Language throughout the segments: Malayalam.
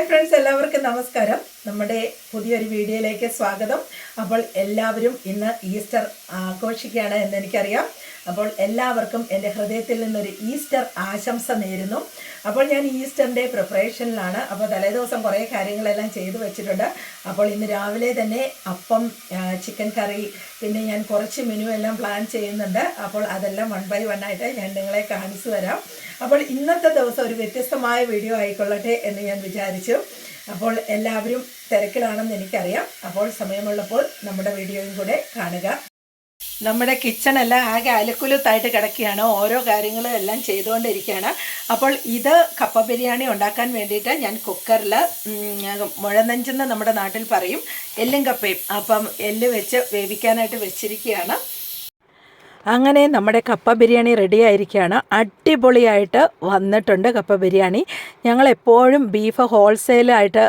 ഹായ് ഫ്രണ്ട്സ് എല്ലാവർക്കും നമസ്കാരം. നമ്മുടെ പുതിയൊരു വീഡിയോയിലേക്ക് സ്വാഗതം. അപ്പോൾ എല്ലാവരും ഇന്ന് ഈസ്റ്റർ ആഘോഷിക്കുകയാണ് എന്ന് എനിക്കറിയാം. അപ്പോൾ എല്ലാവർക്കും എന്റെ ഹൃദയത്തിൽ നിന്നൊരു ഈസ്റ്റർ ആശംസ നേരുന്നു. അപ്പോൾ ഞാൻ ഈസ്റ്ററിന്റെ പ്രിപ്പറേഷനിലാണ്. അപ്പോൾ തലേദിവസം കുറേ കാര്യങ്ങളെല്ലാം ചെയ്തു വെച്ചിട്ടുണ്ട്. അപ്പോൾ ഇന്ന് രാവിലെ തന്നെ അപ്പം ചിക്കൻ കറി പിന്നെ ഞാൻ കുറച്ച് മെനു എല്ലാം പ്ലാൻ ചെയ്യുന്നുണ്ട്. അപ്പോൾ അതെല്ലാം വൺ ബൈ വൺ ആയിട്ട് ഞാൻ നിങ്ങളെ കാണിച്ചു തരാം. അപ്പോൾ ഇന്നത്തെ ദിവസം ഒരു വ്യത്യസ്തമായ വീഡിയോ ആയിക്കൊള്ളട്ടെ എന്ന് ഞാൻ വിചാരിച്ചു. അപ്പോൾ എല്ലാവരും തിരക്കിലാണെന്ന് എനിക്കറിയാം. അപ്പോൾ സമയമുള്ളപ്പോൾ നമ്മുടെ വീഡിയോയും കൂടെ കാണുക. നമ്മുടെ കിച്ചണെല്ലാം ആകെ അലക്കുലത്തായിട്ട് കിടക്കുകയാണ്. ഓരോ കാര്യങ്ങളും എല്ലാം ചെയ്തുകൊണ്ടിരിക്കുകയാണ്. അപ്പോൾ ഇത് കപ്പ ബിരിയാണി ഉണ്ടാക്കാൻ വേണ്ടിയിട്ട് ഞാൻ കുക്കറിൽ മുഴനെഞ്ചെന്ന് നമ്മുടെ നാട്ടിൽ പറയും എല്ലും കപ്പയും. അപ്പം എല്ല് വെച്ച് വേവിക്കാനായിട്ട് വെച്ചിരിക്കുകയാണ്. അങ്ങനെ നമ്മുടെ കപ്പ ബിരിയാണി റെഡി ആയിരിക്കുകയാണ്. അടിപൊളിയായിട്ട് വന്നിട്ടുണ്ട് കപ്പ ബിരിയാണി. ഞങ്ങൾ എപ്പോഴും ബീഫ് ഹോൾസെയിലായിട്ട്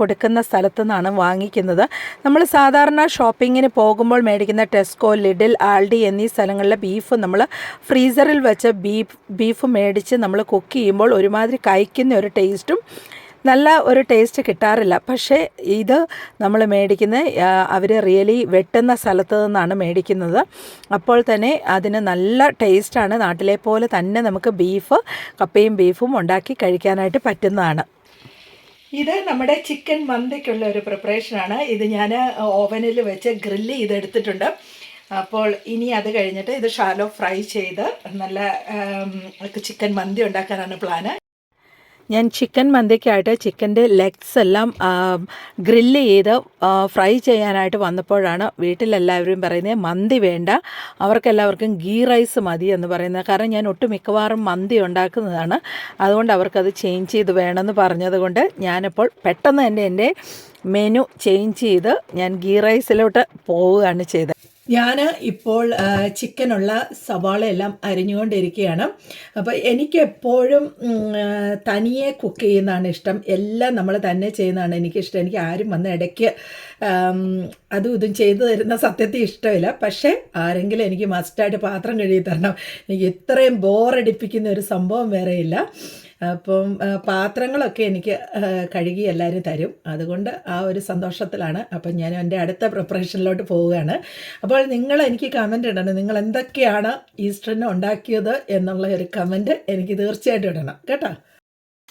കൊടുക്കുന്ന സ്ഥലത്തു നിന്നാണ് വാങ്ങിക്കുന്നത്. നമ്മൾ സാധാരണ ഷോപ്പിങ്ങിന് പോകുമ്പോൾ മേടിക്കുന്ന ടെസ്കോ ലിഡിൽ ആൾഡി എന്നീ സ്ഥലങ്ങളിലെ ബീഫ് നമ്മൾ ഫ്രീസറിൽ വെച്ച് ബീഫ് ബീഫ് മേടിച്ച് നമ്മൾ കുക്ക് ചെയ്യുമ്പോൾ ഒരുമാതിരി കഴിക്കുന്ന ഒരു ടേസ്റ്റും നല്ല ഒരു ടേസ്റ്റ് കിട്ടാറില്ല. പക്ഷേ ഇത് നമ്മൾ മേടിക്കുന്ന അവർ റിയലി വെട്ടുന്ന സ്ഥലത്ത് നിന്നാണ് മേടിക്കുന്നത്. അപ്പോൾ തന്നെ അതിന് നല്ല ടേസ്റ്റാണ് നാട്ടിലെ പോലെ തന്നെ നമുക്ക് ബീഫ് കപ്പയും ബീഫും ഉണ്ടാക്കി കഴിക്കാനായിട്ട് പറ്റുന്നതാണ്. ഇത് നമ്മുടെ ചിക്കൻ മന്തിക്കുള്ള ഒരു പ്രിപ്പറേഷനാണ് ഇത് ഞാൻ ഓവനിൽ വെച്ച് ഗ്രില്ല് ചെയ്തെടുത്തിട്ടുണ്ട്. അപ്പോൾ ഇനി അത് കഴിഞ്ഞിട്ട് ഇത് ഷാലോ ഫ്രൈ ചെയ്ത് നല്ല ചിക്കൻ മന്തി ഉണ്ടാക്കാനാണ് പ്ലാന് ഞാൻ ചിക്കൻ മന്തിക്കായിട്ട് ചിക്കന്റെ ലെഗ്സ് എല്ലാം ഗ്രില്ല് ചെയ്ത് ഫ്രൈ ചെയ്യാനായിട്ട് വന്നപ്പോഴാണ് വീട്ടിലെല്ലാവരും പറയുന്നത് മന്തി വേണ്ട. അവർക്കെല്ലാവർക്കും ഗീ റൈസ് മതി എന്ന് പറയുന്നത്. കാരണം ഞാൻ ഒട്ടും മിക്കവാറും മന്തി ഉണ്ടാക്കുന്നതാണ്. അതുകൊണ്ട് അവർക്കത് ചേഞ്ച് ചെയ്ത് വേണമെന്ന് പറഞ്ഞതുകൊണ്ട് ഞാനിപ്പോൾ പെട്ടെന്ന് തന്നെ എന്റെ മെനു ചേഞ്ച് ചെയ്ത് ഞാൻ ഗീ റൈസിലോട്ട് പോവുകയാണ് ചെയ്തത്. ഞാൻ ഇപ്പോൾ ചിക്കനുള്ള സവാളയെല്ലാം അരിഞ്ഞുകൊണ്ടിരിക്കുകയാണ്. അപ്പോൾ എനിക്ക് എപ്പോഴും തനിയെ കുക്ക് ചെയ്യുന്നതാണ് ഇഷ്ടം. എല്ലാം നമ്മൾ തന്നെ ചെയ്യുന്നതാണ് എനിക്കിഷ്ടം. എനിക്ക് ആരും വന്ന് ഇടയ്ക്ക് അതും ഇതും ചെയ്തു തരുന്ന സത്യത്തിൽ ഇഷ്ടമില്ല. പക്ഷേ ആരെങ്കിലും എനിക്ക് മസ്റ്റായിട്ട് പാത്രം കഴുകി തരണം. എനിക്ക് ഇത്രയും ബോറടിപ്പിക്കുന്ന ഒരു സംഭവം വേറെയില്ല. അപ്പം പാത്രങ്ങളൊക്കെ എനിക്ക് കഴുകി എല്ലാവരും തരും. അതുകൊണ്ട് ആ ഒരു സന്തോഷത്തിലാണ്. അപ്പം ഞാൻ എന്റെ അടുത്ത പ്രിപ്പറേഷനിലോട്ട് പോവുകയാണ്. അപ്പോൾ നിങ്ങൾ എനിക്ക് കമന്റ് ഇടണം. നിങ്ങൾ എന്തൊക്കെയാണ് ഈസ്റ്ററിന് ഉണ്ടാക്കിയത് എന്നുള്ള ഒരു കമന്റ് എനിക്ക് തീർച്ചയായിട്ടും ഇടണം. കേട്ടോ?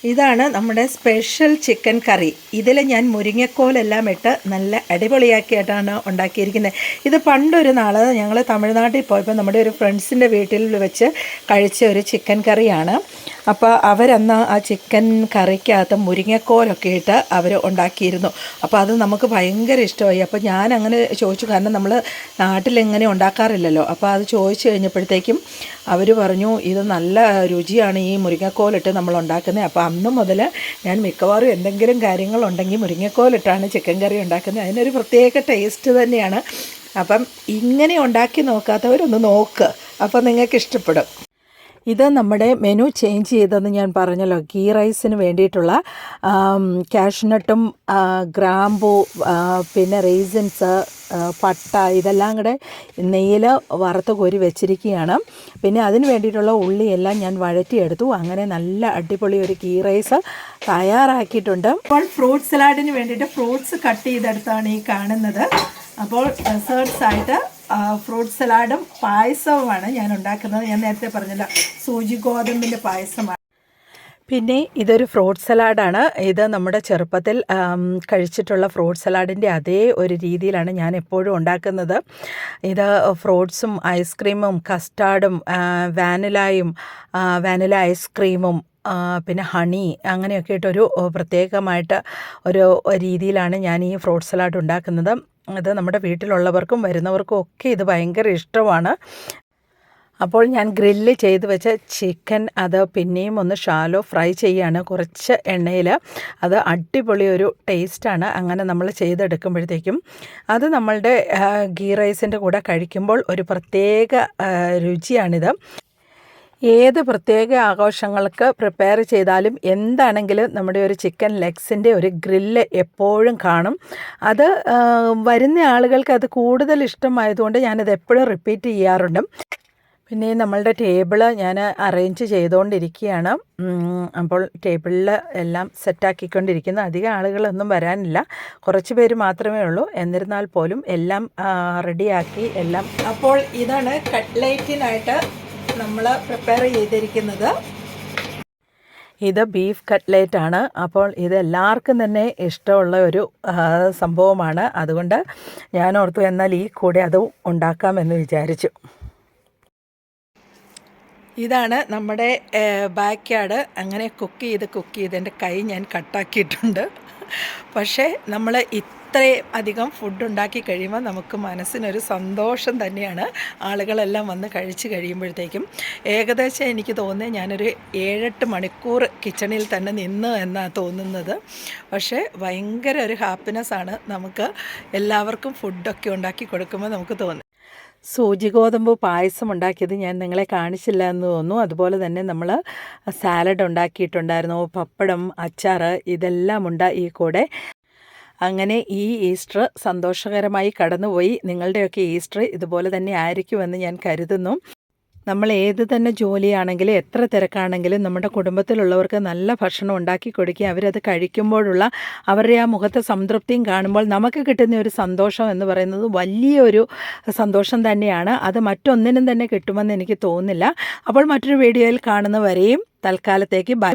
ഇതാണ് നമ്മുടെ സ്പെഷ്യൽ ചിക്കൻ കറി ഇതിൽ ഞാൻ മുരിങ്ങക്കോലെല്ലാം ഇട്ട് നല്ല അടിപൊളിയാക്കിയിട്ടാണ് ഉണ്ടാക്കിയിരിക്കുന്നത്. ഇത് പണ്ടൊരു നാൾ ഞങ്ങൾ തമിഴ്നാട്ടിൽ പോയപ്പോൾ നമ്മുടെ ഒരു ഫ്രണ്ട്സിന്റെ വീട്ടിൽ വെച്ച് കഴിച്ച ഒരു ചിക്കൻ കറിയാണ് അപ്പോൾ അവരന്ന് ആ ചിക്കൻ കറിക്കകത്ത് മുരിങ്ങക്കോലൊക്കെ ഇട്ട് അവർ ഉണ്ടാക്കിയിരുന്നു. അപ്പോൾ അത് നമുക്ക് ഭയങ്കര ഇഷ്ടമായി. അപ്പോൾ ഞാൻ അങ്ങനെ ചോദിച്ചു. കാരണം നമ്മൾ നാട്ടിലെങ്ങനെ ഉണ്ടാക്കാറില്ലല്ലോ. അപ്പോൾ അത് ചോദിച്ചു കഴിഞ്ഞപ്പോഴത്തേക്കും അവർ പറഞ്ഞു ഇത് നല്ല രുചിയാണ് ഈ മുരിങ്ങക്കോലിട്ട് നമ്മൾ ഉണ്ടാക്കുന്നത് അപ്പോൾ അന്ന് മുതൽ ഞാൻ മിക്കവാറും എന്തെങ്കിലും കാര്യങ്ങളുണ്ടെങ്കിൽ മുരിങ്ങക്കോലിട്ടാണ് ചിക്കൻ കറി ഉണ്ടാക്കുന്നത്. അതിനൊരു പ്രത്യേക ടേസ്റ്റ് തന്നെയാണ്. അപ്പം ഇങ്ങനെ ഉണ്ടാക്കി നോക്കാത്തവരൊന്ന് നോക്ക്. അപ്പോൾ നിങ്ങൾക്ക് ഇഷ്ടപ്പെടും. ഇത് നമ്മുടെ മെനു ചേഞ്ച് ചെയ്തെന്ന് ഞാൻ പറഞ്ഞല്ലോ. ഗീ റൈസിന് വേണ്ടിയിട്ടുള്ള കാഷ്നട്ടും ഗ്രാമ്പു പിന്നെ റീസൻസ് പട്ട ഇതെല്ലാം കൂടെ നെയ്യിൽ വറുത്ത് കോരി വെച്ചിരിക്കുകയാണ്. പിന്നെ അതിന് വേണ്ടിയിട്ടുള്ള ഉള്ളിയെല്ലാം ഞാൻ വഴറ്റിയെടുത്തു. അങ്ങനെ നല്ല അടിപൊളി ഒരു ഗീ റൈസ് തയ്യാറാക്കിയിട്ടുണ്ട്. അപ്പോൾ ഫ്രൂട്ട് സലാഡിന് വേണ്ടിയിട്ട് ഫ്രൂട്ട്സ് കട്ട് ചെയ്തെടുത്താണ് ഈ കാണുന്നത്. അപ്പോൾ ഡെസേർട്സ് ആയിട്ട് ഫ്രൂട്ട് സലാഡും പായസവുമാണ് ഞാൻ ഉണ്ടാക്കുന്നത്. ഞാൻ നേരത്തെ പറഞ്ഞല്ലോ സൂചി ഗോതമ്പിന്റെ പായസമാണ്. പിന്നെ ഇതൊരു ഫ്രൂട്ട് സലാഡാണ്. ഇത് നമ്മുടെ ചെറുപ്പത്തിൽ കഴിച്ചിട്ടുള്ള ഫ്രൂട്ട് സലാഡിന്റെ അതേ ഒരു രീതിയിലാണ് ഞാൻ എപ്പോഴും ഉണ്ടാക്കുന്നത്. ഇത് ഫ്രൂട്ട്സും ഐസ്ക്രീമും കസ്റ്റാർഡും വാനിലായും വാനില ഐസ്ക്രീമും പിന്നെ ഹണി അങ്ങനെയൊക്കെ ഇട്ടൊരു പ്രത്യേകമായിട്ട് ഒരു രീതിയിലാണ് ഞാൻ ഈ ഫ്രൂട്ട് സലാഡ് ഉണ്ടാക്കുന്നത്. അത് നമ്മുടെ വീട്ടിലുള്ളവർക്കും വരുന്നവർക്കും ഒക്കെ ഇത് ഭയങ്കര ഇഷ്ടമാണ്. അപ്പോൾ ഞാൻ ഗ്രില്ല് ചെയ്ത് വെച്ച ചിക്കൻ അത് പിന്നെയും ഒന്ന് ഷാലോ ഫ്രൈ ചെയ്യാണ് കുറച്ച് എണ്ണയിൽ അത് അടിപൊളി ഒരു ടേസ്റ്റാണ്. അങ്ങനെ നമ്മൾ ചെയ്തെടുക്കുമ്പോഴത്തേക്കും അത് നമ്മളുടെ ഗീ റൈസിന്റെ കൂടെ കഴിക്കുമ്പോൾ ഒരു പ്രത്യേക രുചിയാണിത്. ഏത് പ്രത്യേക ആഘോഷങ്ങൾക്ക് പ്രിപ്പയർ ചെയ്താലും എന്താണെങ്കിലും നമ്മുടെ ഒരു ചിക്കൻ ലെഗ്സിന്റെ ഒരു ഗ്രില്ല് എപ്പോഴും കാണും. അത് വരുന്ന ആളുകൾക്ക് അത് കൂടുതൽ ഇഷ്ടമായതുകൊണ്ട് ഞാനത് എപ്പോഴും റിപ്പീറ്റ് ചെയ്യാറുണ്ട്. പിന്നെ നമ്മളുടെ ടേബിൾ ഞാൻ അറേഞ്ച് ചെയ്തുകൊണ്ടിരിക്കുകയാണ് അപ്പോൾ ടേബിളിൽ എല്ലാം സെറ്റാക്കിക്കൊണ്ടിരിക്കുന്നു അധികം ആളുകളൊന്നും വരാനില്ല. കുറച്ച് പേര് മാത്രമേ ഉള്ളൂ. എന്നിരുന്നാൽ പോലും എല്ലാം റെഡിയാക്കി എല്ലാം. അപ്പോൾ ഇതാണ് കട്ട്ലേറ്റിനായിട്ട് നമ്മൾ പ്രിപ്പയർ ചെയ്തിരിക്കുന്നത്. ഇത് ബീഫ് കട്ട്ലേറ്റ് ആണ്. അപ്പോൾ ഇത് എല്ലാവർക്കും തന്നെ ഇഷ്ടമുള്ള ഒരു സംഭവമാണ്. അതുകൊണ്ട് ഞാൻ ഓർത്തു എന്നാൽ ഈ കൂടെ അത് ഉണ്ടാക്കാമെന്ന് വിചാരിച്ചു. ഇതാണ് നമ്മുടെ ബാക്ക് യാർഡ് അങ്ങനെ കുക്ക് ചെയ്ത് കുക്ക് ചെയ്ത് എന്റെ കൈ ഞാൻ കട്ടാക്കിയിട്ടുണ്ട് പക്ഷേ നമ്മൾ ഇത്രയും അധികം ഫുഡ് ഉണ്ടാക്കി കഴിയുമ്പോൾ നമുക്ക് മനസ്സിനൊരു സന്തോഷം തന്നെയാണ് ആളുകളെല്ലാം വന്ന് കഴിച്ച് കഴിയുമ്പോഴത്തേക്കും. ഏകദേശം എനിക്ക് തോന്നുന്നത് ഞാനൊരു ഏഴെട്ട് മണിക്കൂർ കിച്ചണിൽ തന്നെ നിന്ന് എന്നാണ് തോന്നുന്നത്. പക്ഷേ ഭയങ്കര ഒരു ഹാപ്പിനെസ്സാണ് നമുക്ക് എല്ലാവർക്കും ഫുഡൊക്കെ ഉണ്ടാക്കി കൊടുക്കുമ്പോൾ നമുക്ക് തോന്നുന്നത്. സൂചി ഗോതമ്പ് പായസം ഉണ്ടാക്കിയത് ഞാൻ നിങ്ങളെ കാണിച്ചില്ല എന്ന് തോന്നുന്നു. അതുപോലെ തന്നെ നമ്മൾ സാലഡ് ഉണ്ടാക്കിയിട്ടുണ്ടായിരുന്നു. പപ്പടം അച്ചാർ ഇതെല്ലാം ഉണ്ട് ഈ കൂടെ. അങ്ങനെ ഈ ഈസ്റ്റർ സന്തോഷകരമായി കടന്നുപോയി. നിങ്ങളുടെയൊക്കെ ഈസ്റ്റർ ഇതുപോലെ തന്നെ ആയിരിക്കുമെന്ന് ഞാൻ കരുതുന്നു. നമ്മൾ ഏത് തന്നെ ജോലിയാണെങ്കിലും എത്ര തിരക്കാണെങ്കിലും നമ്മുടെ കുടുംബത്തിലുള്ളവർക്ക് നല്ല ഭക്ഷണം ഉണ്ടാക്കി കൊടുക്കുക അവരത് കഴിക്കുമ്പോഴുള്ള അവരുടെ ആ മുഖത്തെ സംതൃപ്തിയും കാണുമ്പോൾ നമുക്ക് കിട്ടുന്ന ഒരു സന്തോഷം എന്ന് പറയുന്നത് വലിയൊരു സന്തോഷം തന്നെയാണ്. അത് മറ്റൊന്നിനും തന്നെ കിട്ടുമെന്ന് എനിക്ക് തോന്നുന്നില്ല. അപ്പോൾ മറ്റൊരു വീഡിയോയിൽ കാണുന്നവരെയും തൽക്കാലത്തേക്ക് ബൈ.